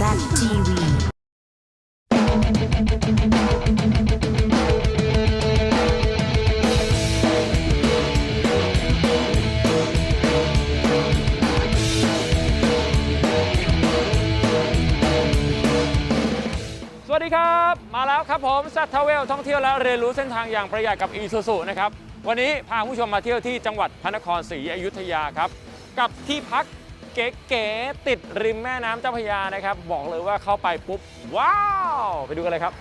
ZTV สวัสดีครับ มาแล้วครับผมซัตทเวลท่องเที่ยวและเรียนรู้เส้นทางอย่างประหยัดกับอีซูซูนะครับ วันนี้พาผู้ชมมาเที่ยวที่จังหวัดพระนครศรีอยุธยาครับ กับที่พัก เก๋ๆติดริมแม่น้ำเจ้าพระยานะครับ บอกเลยว่าเข้าไปปุ๊บ ว้าว ไปดูกันเลยครับ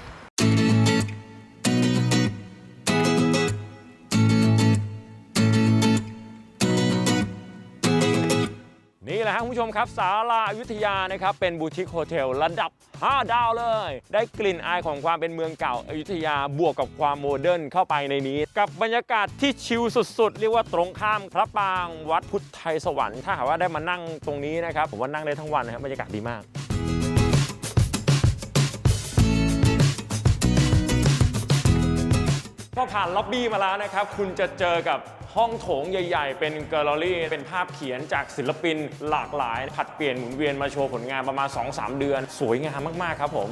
นะครับคุณผู้ชมครับสาลาอยุธยานะครับเป็นบูติกโฮเทลระดับ 5 ดาวเลย ได้กลิ่นอายของความเป็นเมืองเก่าอยุธยาบวกกับความโมเดิร์นเข้าไปในนี้ กับบรรยากาศที่ชิลสุดๆ เรียกว่าตรงข้ามพระปรางวัดพุทธไทยสวรรค์ถ้าหากว่าได้มานั่งตรงนี้นะครับผมว่านั่งได้ทั้งวันนะครับบรรยากาศดีมาก อผ่านล็อบบี้มาแล้วนะครับ คุณจะเจอกับห้องโถงใหญ่ ๆ เป็นแกลเลอรี่ เป็นภาพเขียนจากศิลปินหลากหลาย ผัดเปลี่ยนหมุนเวียนมาโชว์ผลงานประมาณ 2-3 เดือน สวยงามมาก ๆ ครับผม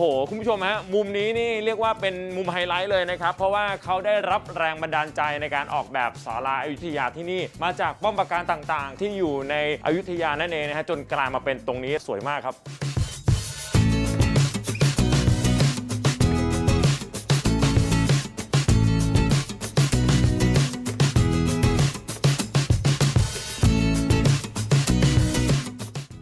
โอ้โห คุณผู้ชมฮะมุมนี้นี่เรียกว่าเป็นมุมไฮไลท์เลยนะครับ เพราะว่าเขาได้รับแรงบันดาลใจในการออกแบบศาลาอายุทยาที่นี่มาจากป้อมปราการต่างๆ ที่อยู่ในอยุธยานั่นเองนะฮะจนกลายมาเป็นตรงนี้สวยมากครับ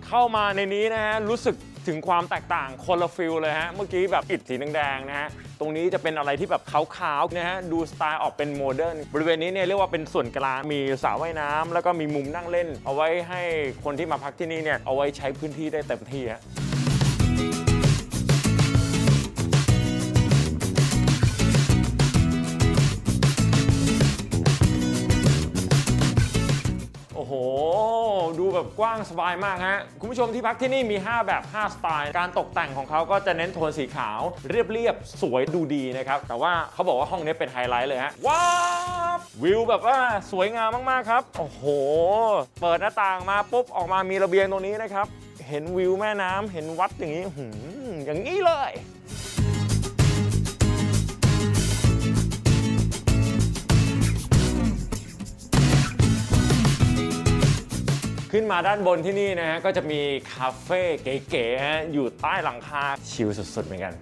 เข้ามาในนี้นะฮะรู้สึก ถึงความแตกต่างคนละฟิลเลยฮะ เมื่อกี้แบบอิฐสีแดงๆนะฮะ ตรงนี้จะเป็นอะไรที่แบบขาวๆนะฮะ ดูสไตล์ออกเป็นโมเดิร์น บริเวณนี้เนี่ยเรียกว่าเป็นส่วนกลาง มีสระว่ายน้ำแล้วก็มีมุมนั่งเล่น เอาไว้ให้คนที่มาพักที่นี่เนี่ย เอาไว้ใช้พื้นที่ได้เต็มที่ฮะ แบบกว้างสบายมากฮะ คุณผู้ชมที่พักที่นี่มี 5 แบบ 5 สไตล์ การตกแต่งของเขาก็จะเน้นโทนสีขาว เรียบๆ สวยดูดีนะครับ แต่ว่าเขาบอกว่าห้องนี้เป็นไฮไลท์เลยฮะ ว้าววิวแบบว่าสวยงามมากๆครับ โอ้โห เปิดหน้าต่างมาปุ๊บออกมามีระเบียงตรงนี้นะครับ เห็นวิวแม่น้ำเห็นวัดอย่างนี้หืมอย่างนี้เลย ขึ้นมาด้านบนที่นี่นะฮะก็จะมีคาเฟ่เก๋ๆฮะอยู่ใต้หลังคาชิลสุดๆเหมือนกัน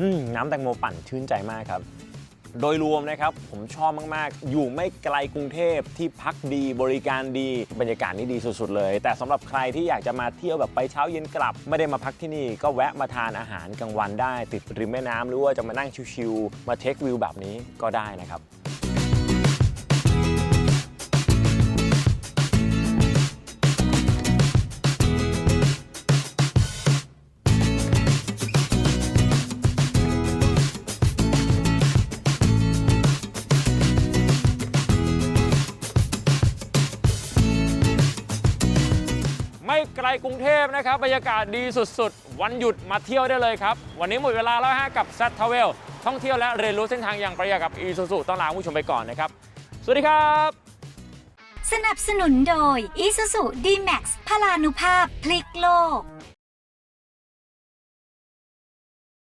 อืมน้ำแตงโมปั่นชื่นใจมากครับ โดยรวมนะครับผมชอบมาก ๆ อยู่ไม่ไกลกรุงเทพที่พักดีบริการดี บรรยากาศนี่ดีสุด ๆ เลย แต่สำหรับใครที่อยากจะมาเที่ยวแบบไปเช้าเย็นกลับ ไม่ได้มาพักที่นี่ ก็แวะมาทานอาหารกลางวันได้ ติดริมแม่น้ำหรือว่าจะมานั่งชิวๆมาเทควิวแบบนี้ก็ได้นะครับ ไม่ไกลกรุงเทพนะครับ บรรยากาศดีสุดๆ วันหยุดมาเที่ยวได้เลยครับ วันนี้หมดเวลาแล้วฮะกับแซทเทเวลท่องเที่ยวและเรียนรู้เส้นทางอย่างประหยัดกับอีซูซูต้องลาคุณผู้ชมไปก่อนนะครับ สวัสดีครับ สนับสนุนโดย Isuzu D-Max พลานุภาพพลิกโลก